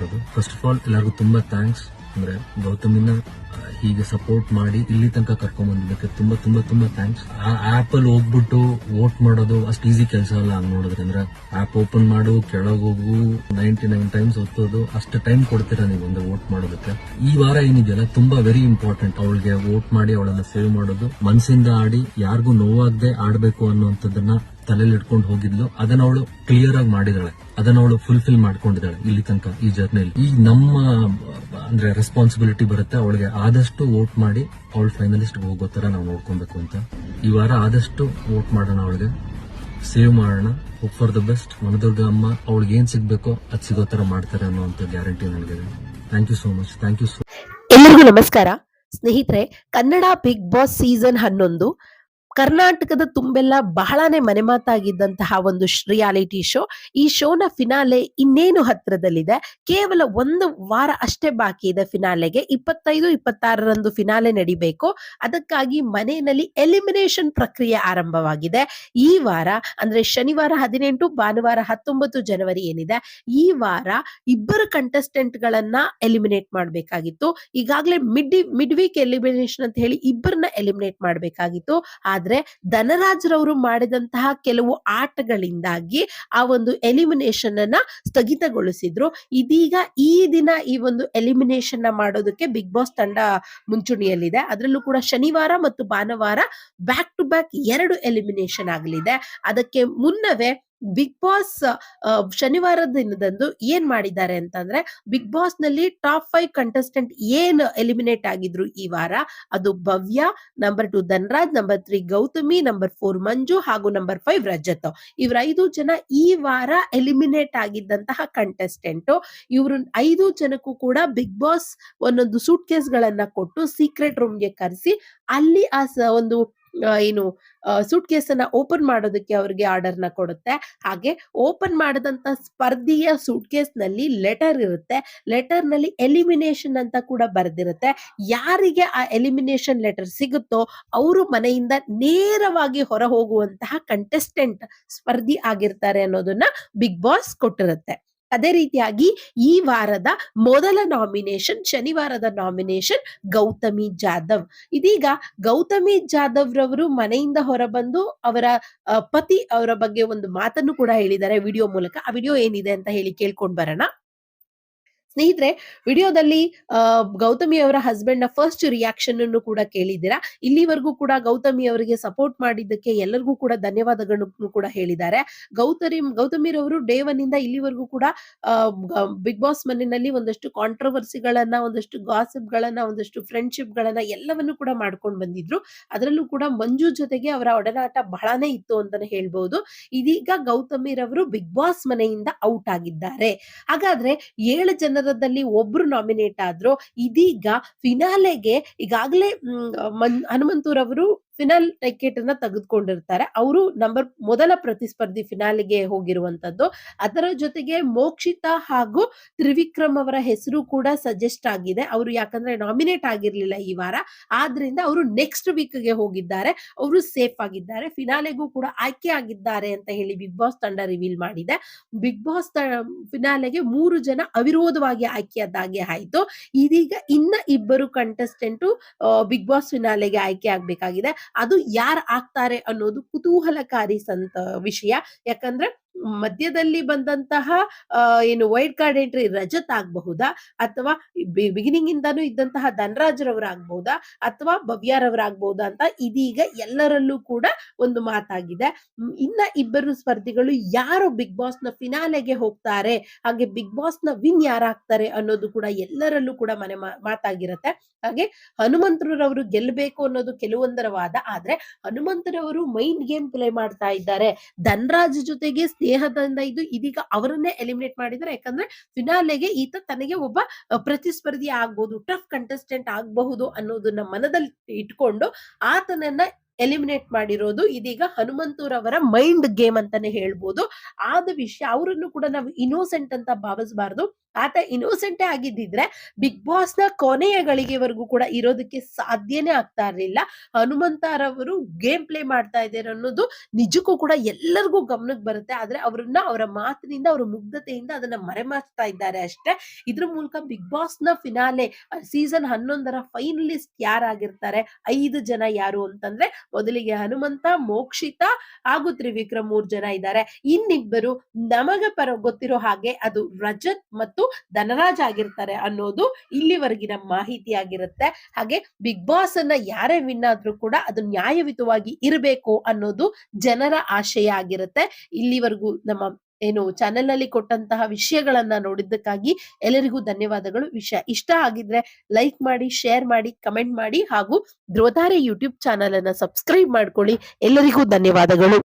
ಇರೋದು. First of all ಎಲ್ಲರಿಗೂ ತುಂಬಾ ಥ್ಯಾಂಕ್ಸ್ ಅಂದ್ರೆ ಗೌತಮಿನ ಹೀಗೆ ಸಪೋರ್ಟ್ ಮಾಡಿ ಇಲ್ಲಿ ತನಕ ಕರ್ಕೊಂಡ್ ಬಂದಿದ್ದಕ್ಕೆ ತುಂಬಾ ತುಂಬಾ ತುಂಬಾ ಥ್ಯಾಂಕ್ಸ್ ಆ ಆಪ್ ಅಲ್ಲಿ ಹೋಗ್ಬಿಟ್ಟು ವೋಟ್ ಮಾಡೋದು ಅಷ್ಟು ಈಸಿ ಕೆಲಸ ಅಲ್ಲ ಹಂಗ್ ನೋಡಿದ್ರೆ ಅಂದ್ರೆ ಆಪ್ ಓಪನ್ ಮಾಡು, ಕೆಳಗೆ ಹೋಗು ನೈಂಟಿ ನೈನ್ ಟೈಮ್ಸ್ ಒತ್ತೋದು, ಅಷ್ಟು ಟೈಮ್ ಕೊಡ್ತೀರಾ ನೀವು ಒಂದು ವೋಟ್ ಮಾಡೋದಕ್ಕೆ. ಈ ವಾರ ಏನಿದೆಯಲ್ಲ, ತುಂಬಾ ವೆರಿ ಇಂಪಾರ್ಟೆಂಟ್ ಅವಳಿಗೆ ವೋಟ್ ಮಾಡಿ, ಅವಳನ್ನ ಸೇವ್ ಮಾಡೋದು. ಮನಸ್ಸಿಂದ ಆಡಿ, ಯಾರಿಗೂ ನೋವಾಗದೆ ಆಡಬೇಕು ಅನ್ನುವಂಥದ್ದನ್ನ ತಲೆಯಲ್ಲಿ ಇಟ್ಕೊಂಡು ಹೋಗಿದ್ಲು, ಅದನ್ನ ಅವಳು ಕ್ಲಿಯರ್ ಆಗಿ ಮಾಡಿದಾಳೆ. ಅದನ್ನ ಅವಳು ಫುಲ್ಫಿಲ್ ಮಾಡ್ಕೊಂಡಿದ್ದಾಳೆ ಇಲ್ಲಿ ತನಕ ಈ ಜರ್ನಿಯಲ್ಲಿ ಈಗ ನಮ್ಮ, ಅಂದ್ರೆ ರೆಸ್ಪಾನ್ಸಿಬಿಲಿಟಿ ಬರುತ್ತೆ, ಅವಳಿಗೆ ಆದಷ್ಟು ವೋಟ್ ಮಾಡಿ ಅವಳು ಫೈನಲಿಸ್ಟ್ ಹೋಗೋ ತರ ನಾವು ನೋಡ್ಕೊಬೇಕು ಅಂತ. ಈ ವಾರ ಆದಷ್ಟು ವೋಟ್ ಮಾಡೋಣ ಅವಳಿಗೆ. ಸೇವ್ ಮಾಡೋಣ ಹೋಪ್ ಫಾರ್ ದ ಬೆಸ್ಟ್ ಮನದುರ್ಗ ಅಮ್ಮ, ಅವಳಿಗೆ ಏನ್ ಸಿಗ್ಬೇಕೋ ಅದ್ ಸಿಗೋ ತರ ಮಾಡ್ತಾರೆ ಅಂತ ಗ್ಯಾರಂಟಿ ನನಗಿದೆ thank you so much thank you so ಎಲ್ಲರಿಗೂ ನಮಸ್ಕಾರ. ಸ್ನೇಹಿತರೆ, ಕನ್ನಡ ಬಿಗ್ ಬಾಸ್ ಸೀಸನ್ ಹನ್ನೊಂದು ಕರ್ನಾಟಕದ ತುಂಬೆಲ್ಲ ಬಹಳನೇ ಮನೆಮಾತಾಗಿದ್ದಂತಹ ಒಂದು ರಿಯಾಲಿಟಿ ಶೋ ಈ ಶೋನ ಫಿನಾಲೆ ಇನ್ನೇನು ಹತ್ರದಲ್ಲಿದೆ? ಕೇವಲ ಒಂದು ವಾರ ಅಷ್ಟೇ ಬಾಕಿ ಇದೆ ಫಿನಾಲೆಗೆ ಇಪ್ಪತ್ತೈದು, ಇಪ್ಪತ್ತಾರರಂದು ಫಿನಾಲೆ ನಡಿಬೇಕು. ಅದಕ್ಕಾಗಿ ಮನೆಯಲ್ಲಿ ಎಲಿಮಿನೇಷನ್ ಪ್ರಕ್ರಿಯೆ ಆರಂಭವಾಗಿದೆ. ಈ ವಾರ, ಅಂದ್ರೆ ಶನಿವಾರ ಹದಿನೆಂಟು, ಭಾನುವಾರ ಹತ್ತೊಂಬತ್ತು ಜನವರಿ ಏನಿದೆ, ಈ ವಾರ ಇಬ್ಬರು ಕಂಟೆಸ್ಟೆಂಟ್ ಗಳನ್ನ ಎಲಿಮಿನೇಟ್ ಮಾಡಬೇಕಾಗಿತ್ತು. ಈಗಾಗಲೇ ಮಿಡ್ ಮಿಡ್ ವೀಕ್ ಎಲಿಮಿನೇಷನ್ ಅಂತ ಹೇಳಿ ಇಬ್ಬರನ್ನ ಎಲಿಮಿನೇಟ್ ಮಾಡಬೇಕಾಗಿತ್ತು. ಆದ್ರೆ ಧನರಾಜ್ರವರು ಮಾಡಿದಂತಹ ಕೆಲವು ಆಟಗಳಿಂದಾಗಿ ಆ ಒಂದು ಎಲಿಮಿನೇಷನ್ ಅನ್ನ ಸ್ಥಗಿತಗೊಳಿಸಿದ್ರು. ಇದೀಗ ಈ ದಿನ ಈ ಒಂದು ಎಲಿಮಿನೇಷನ್ನ ಮಾಡೋದಕ್ಕೆ ಬಿಗ್ ಬಾಸ್ ತಂಡ ಮುಂಚೂಣಿಯಲ್ಲಿದೆ. ಅದರಲ್ಲೂ ಕೂಡ ಶನಿವಾರ ಮತ್ತು ಭಾನುವಾರ ಬ್ಯಾಕ್ ಟು ಬ್ಯಾಕ್ ಎರಡು ಎಲಿಮಿನೇಷನ್ ಆಗಲಿದೆ. ಅದಕ್ಕೆ ಮುನ್ನವೇ ಬಿಗ್ ಬಾಸ್ ಶನಿವಾರ ದಿನದಂದು ಏನ್ ಮಾಡಿದ್ದಾರೆ ಅಂತಂದ್ರೆ, ಬಿಗ್ ಬಾಸ್ನಲ್ಲಿ ಟಾಪ್ ಫೈವ್ ಕಂಟೆಸ್ಟೆಂಟ್ ಏನ್ ಎಲಿಮಿನೇಟ್ ಆಗಿದ್ರು ಈ ವಾರ? ಅದು Bhavya, number two Dhanraj, number three Gautami, number four Manju ಹಾಗೂ ನಂಬರ್ ಫೈವ್ ರಜತ್. ಇವ್ರ ಐದು ಜನ ಈ ವಾರ ಎಲಿಮಿನೇಟ್ ಆಗಿದ್ದಂತಹ ಕಂಟೆಸ್ಟೆಂಟ್. ಇವರು ಐದು ಜನಕ್ಕೂ ಕೂಡ ಬಿಗ್ ಬಾಸ್ ಒಂದೊಂದು ಸೂಟ್ ಕೇಸ್ ಗಳನ್ನ ಕೊಟ್ಟು ಸೀಕ್ರೆಟ್ ರೂಮ್ಗೆ ಕರೆಸಿ, ಅಲ್ಲಿ ಆ ಒಂದು ಏನು ಸೂಟ್ ಕೇಸ್ ಅನ್ನ ಓಪನ್ ಮಾಡೋದಕ್ಕೆ ಅವ್ರಿಗೆ ಆರ್ಡರ್ನ ಕೊಡುತ್ತೆ. ಹಾಗೆ ಓಪನ್ ಮಾಡದಂತ ಸ್ಪರ್ಧಿಯ ಸೂಟ್ ಕೇಸ್ನಲ್ಲಿ ಲೆಟರ್ ಇರುತ್ತೆ. ಲೆಟರ್ನಲ್ಲಿ ಎಲಿಮಿನೇಷನ್ ಅಂತ ಕೂಡ ಬರೆದಿರುತ್ತೆ. ಯಾರಿಗೆ ಆ ಎಲಿಮಿನೇಷನ್ ಲೆಟರ್ ಸಿಗುತ್ತೋ ಅವರು ಮನೆಯಿಂದ ನೇರವಾಗಿ ಹೊರ ಹೋಗುವಂತಹ ಕಂಟೆಸ್ಟೆಂಟ್ ಸ್ಪರ್ಧಿ ಆಗಿರ್ತಾರೆ ಅನ್ನೋದನ್ನ ಬಿಗ್ ಬಾಸ್ ಕೊಟ್ಟಿರುತ್ತೆ. ಅದೇ ರೀತಿಯಾಗಿ ಈ ವಾರದ ಮೊದಲ ನಾಮಿನೇಷನ್ ಶನಿವಾರದ ನಾಮಿನೇಷನ್ ಗೌತಮಿ ಜಾಧವ್. ಇದೀಗ ಗೌತಮಿ ಜಾಧವ್ ರವರು ಮನೆಯಿಂದ ಹೊರಬಂದು ಅವರ ಪತಿ ಅವರ ಬಗ್ಗೆ ಒಂದು ಮಾತನ್ನು ಕೂಡ ಹೇಳಿದ್ದಾರೆ. ವಿಡಿಯೋ ಮೂಲಕ. ಆ ವಿಡಿಯೋ ಏನಿದೆ ಅಂತ ಹೇಳಿ ಕೇಳ್ಕೊಂಡ್ ಬರೋಣ. ಸ್ನೇಹಿತರೆ, ವಿಡಿಯೋದಲ್ಲಿ ಗೌತಮಿ ಅವರ ಹಸ್ಬೆಂಡ್ನ ಫಸ್ಟ್ ರಿಯಾಕ್ಷನ್ ಅನ್ನು ಕೂಡ ಕೇಳಿದ್ದೀರಾ? ಇಲ್ಲಿವರೆಗೂ ಕೂಡ ಗೌತಮಿ ಅವರಿಗೆ ಸಪೋರ್ಟ್ ಮಾಡಿದ್ದಕ್ಕೆ ಎಲ್ಲರಿಗೂ ಕೂಡ ಧನ್ಯವಾದಗಳನ್ನು ಕೂಡ ಹೇಳಿದ್ದಾರೆ. ಗೌತಮಿ ಗೌತಮಿರವರು ಡೇ ಒನ್ ಇಂದ ಇಲ್ಲಿವರೆಗೂ ಕೂಡ ಬಿಗ್ ಬಾಸ್ ಮನೆಯಲ್ಲಿ ಒಂದಷ್ಟು ಕಾಂಟ್ರವರ್ಸಿಗಳನ್ನ ಒಂದಷ್ಟು ಗಾಸಿಪ್ ಗಳನ್ನ ಒಂದಷ್ಟು ಫ್ರೆಂಡ್ಶಿಪ್ ಗಳನ್ನ ಎಲ್ಲವನ್ನು ಕೂಡ ಮಾಡ್ಕೊಂಡು ಬಂದಿದ್ರು. ಅದರಲ್ಲೂ ಕೂಡ ಮಂಜು ಜೊತೆಗೆ ಅವರ ಒಡನಾಟ ಬಹಳನೇ ಇತ್ತು ಅಂತಾನೆ ಹೇಳ್ಬಹುದು ಇದೀಗ ಗೌತಮಿರವರು ಬಿಗ್ ಬಾಸ್ ಮನೆಯಿಂದ ಔಟ್ ಆಗಿದ್ದಾರೆ. ಹಾಗಾದ್ರೆ ಏಳು ಜನರದಲ್ಲಿ ಒಬ್ರು ನಾಮಿನೇಟ್ ಆದ್ರು ಇದೀಗ ಫಿನಾಲೆಗೆ ಈಗಾಗಲೇ ಹನುಮಂತೂರವರು ಫಿನಾಲ್ ಟಿಕೆಟ್ ಅನ್ನ ತೆಗೆದುಕೊಂಡಿರ್ತಾರೆ. ಅವರು ನಂಬರ್ ಮೊದಲ ಪ್ರತಿಸ್ಪರ್ಧಿ ಫಿನಾಲಿಗೆ ಹೋಗಿರುವಂತದ್ದು. ಅದರ ಜೊತೆಗೆ ಮೋಕ್ಷಿತಾ ಹಾಗೂ ತ್ರಿವಿಕ್ರಮ್ ಅವರ ಹೆಸರು ಕೂಡ ಸಜೆಸ್ಟ್ ಆಗಿದೆ. ಅವರು ಯಾಕಂದ್ರೆ ನಾಮಿನೇಟ್ ಆಗಿರ್ಲಿಲ್ಲ ಈ ವಾರ. ಆದ್ರಿಂದ ಅವರು ನೆಕ್ಸ್ಟ್ ವೀಕ್ಗೆ ಹೋಗಿದ್ದಾರೆ. ಅವರು ಸೇಫ್ ಆಗಿದ್ದಾರೆ. ಫಿನಾಲೆಗೂ ಕೂಡ ಆಯ್ಕೆ ಆಗಿದ್ದಾರೆ ಅಂತ ಹೇಳಿ ಬಿಗ್ ಬಾಸ್ ತಂಡ ರಿವೀಲ್ ಮಾಡಿದೆ. ಬಿಗ್ ಬಾಸ್ ಫಿನಾಲೆಗೆ ಮೂರು ಜನ ಅವಿರೋಧವಾಗಿ ಆಯ್ಕೆಯಾದಾಗೆ ಆಯ್ತು. ಇದೀಗ ಇನ್ನ ಇಬ್ಬರು ಕಂಟೆಸ್ಟೆಂಟ್ ಬಿಗ್ ಬಾಸ್ ಫಿನಾಲೆಗೆ ಆಯ್ಕೆ ಆಗ್ಬೇಕಾಗಿದೆ. ಅದು ಯಾರು ಆಗ್ತಾರೆ ಅನ್ನೋದು ಕುತೂಹಲಕಾರಿ ಸಂತ ವಿಷಯ. ಯಾಕಂದ್ರೆ ಮಧ್ಯದಲ್ಲಿ ಬಂದಂತಹ ಏನು ವೈಟ್ ಕಾರ್ಡ್ ಎಂಟ್ರಿ ರಜತ್ ಆಗಬಹುದಾ? ಅಥವಾ ಬಿಗಿನಿಂಗ್ ಇಂದಾನು ಇದ್ದಂತಹ ಧನರಾಜ್ರವರಾಗಬಹುದಾ? ಅಥವಾ ಭವ್ಯಾರವರಾಗಬಹುದಾ ಅಂತ ಇದೀಗ ಎಲ್ಲರಲ್ಲೂ ಕೂಡ ಒಂದು ಮಾತಾಗಿದೆ. ಇನ್ನ ಇಬ್ಬರು ಸ್ಪರ್ಧಿಗಳು ಯಾರು ಬಿಗ್ ಬಾಸ್ನ ಫಿನಾಲೆಗೆ ಹೋಗ್ತಾರೆ, ಹಾಗೆ ಬಿಗ್ ಬಾಸ್ನ ವಿನ್ ಯಾರಾಗ್ತಾರೆ ಅನ್ನೋದು ಕೂಡ ಎಲ್ಲರಲ್ಲೂ ಕೂಡ ಮನೆ ಮಾತಾಗಿರತ್ತೆ. ಹಾಗೆ ಹನುಮಂತರವರು ಗೆಲ್ಲಬೇಕು ಅನ್ನೋದು ಕೆಲವೊಂದರ ವಾದ ಆದ್ರೆ ಹನುಮಂತರವರು ಮೈಂಡ್ ಗೇಮ್ ಪ್ಲೇ ಮಾಡ್ತಾ ಇದ್ದಾರೆ. ಧನ್ರಾಜ್ ಜೊತೆಗೆ ಸ್ನೇಹದಿಂದ ಇದ್ದು ಇದೀಗ ಅವರನ್ನೇ ಎಲಿಮಿನೇಟ್ ಮಾಡಿದ್ರೆ ಯಾಕಂದ್ರೆ ಫಿನಾಲೆಗೆ ಈತ ತನಗೆ ಒಬ್ಬ ಪ್ರತಿಸ್ಪರ್ಧಿ ಆಗ್ಬಹುದು ಟಫ್ ಕಂಟೆಸ್ಟೆಂಟ್ ಆಗಬಹುದು ಅನ್ನೋದನ್ನ ಮನದಲ್ಲಿ ಇಟ್ಕೊಂಡು ಆತನನ್ನ ಎಲಿಮಿನೇಟ್ ಮಾಡಿರೋದು ಇದೀಗ ಹನುಮಂತೂರವರ ಮೈಂಡ್ ಗೇಮ್ ಅಂತಾನೆ ಹೇಳ್ಬೋದು. ಆದ ವಿಷಯ, ಅವರನ್ನು ಕೂಡ ನಾವು ಇನೋಸೆಂಟ್ ಅಂತ ಭಾವಿಸಬಾರ್ದು. ಆತ ಇನ್ನೋಸೆಂಟ್ ಆಗಿದ್ದಿದ್ರೆ ಬಿಗ್ ಬಾಸ್ನ ಕೊನೆಯ ಗಳಿಗೆವರೆಗೂ ಕೂಡ ಇರೋದಕ್ಕೆ ಸಾಧ್ಯನೇ ಆಗ್ತಾ ಇರ್ಲಿಲ್ಲ. ಹನುಮಂತರವರು ಗೇಮ್ ಪ್ಲೇ ಮಾಡ್ತಾ ಇದ್ದಾರೆ ಅನ್ನೋದು ನಿಜಕ್ಕೂ ಕೂಡ ಎಲ್ಲರಿಗೂ ಗಮನಕ್ಕೆ ಬರುತ್ತೆ. ಆದ್ರೆ ಅವ್ರನ್ನ ಅವರ ಮಾತಿನಿಂದ, ಅವರ ಮುಗ್ಧತೆಯಿಂದ ಅದನ್ನ ಮರೆಮಾಚ್ತಾ ಇದ್ದಾರೆ ಅಷ್ಟೇ. ಇದ್ರ ಮೂಲಕ ಬಿಗ್ ಬಾಸ್ನ ಫಿನಾಲೆ ಸೀಸನ್ ಹನ್ನೊಂದರ ಫೈನಲಿಸ್ಟ್ ಯಾರಾಗಿರ್ತಾರೆ? ಐದು ಜನ ಯಾರು ಅಂತಂದ್ರೆ ಮೊದಲಿಗೆ ಹನುಮಂತ, ಮೋಕ್ಷಿತ ಹಾಗೂ ತ್ರಿವಿಕ್ರಮ್ ಮೂರ್ ಜನ ಇದ್ದಾರೆ. ಇನ್ನಿಬ್ಬರು ನಮಗೆ ಪರ ಗೊತ್ತಿರೋ ಹಾಗೆ ಅದು ರಜತ್ ಮತ್ತು ಧನರಾಜ್ ಆಗಿರ್ತಾರೆ ಅನ್ನೋದು ಇಲ್ಲಿವರೆಗಿನ ಮಾಹಿತಿ ಆಗಿರುತ್ತೆ. ಹಾಗೆ ಬಿಗ್ ಬಾಸ್ ಅನ್ನ ಯಾರೇ ವಿನ್ ಆದ್ರೂ ಕೂಡ ಅದು ನ್ಯಾಯಯುತವಾಗಿ ಇರಬೇಕು ಅನ್ನೋದು ಜನರ ಆಶಯ ಆಗಿರುತ್ತೆ. ಇಲ್ಲಿವರೆಗೂ ನಮ್ಮ ಏನು ಚಾನೆಲ್ನಲ್ಲಿ ಕೊಟ್ಟಂತಹ ವಿಷಯಗಳನ್ನ ನೋಡಿದ್ದಕ್ಕಾಗಿ ಎಲ್ಲರಿಗೂ ಧನ್ಯವಾದಗಳು. ವಿಷಯ ಇಷ್ಟ ಆಗಿದ್ರೆ ಲೈಕ್ ಮಾಡಿ ಶೇರ್ ಮಾಡಿ ಕಮೆಂಟ್ ಮಾಡಿ ಹಾಗೂ ಧ್ರುವತಾರೆ ಯೂಟ್ಯೂಬ್ ಚಾನೆಲ್ ಅನ್ನ ಸಬ್ಸ್ಕ್ರೈಬ್ ಮಾಡ್ಕೊಳ್ಳಿ. ಎಲ್ಲರಿಗೂ ಧನ್ಯವಾದಗಳು.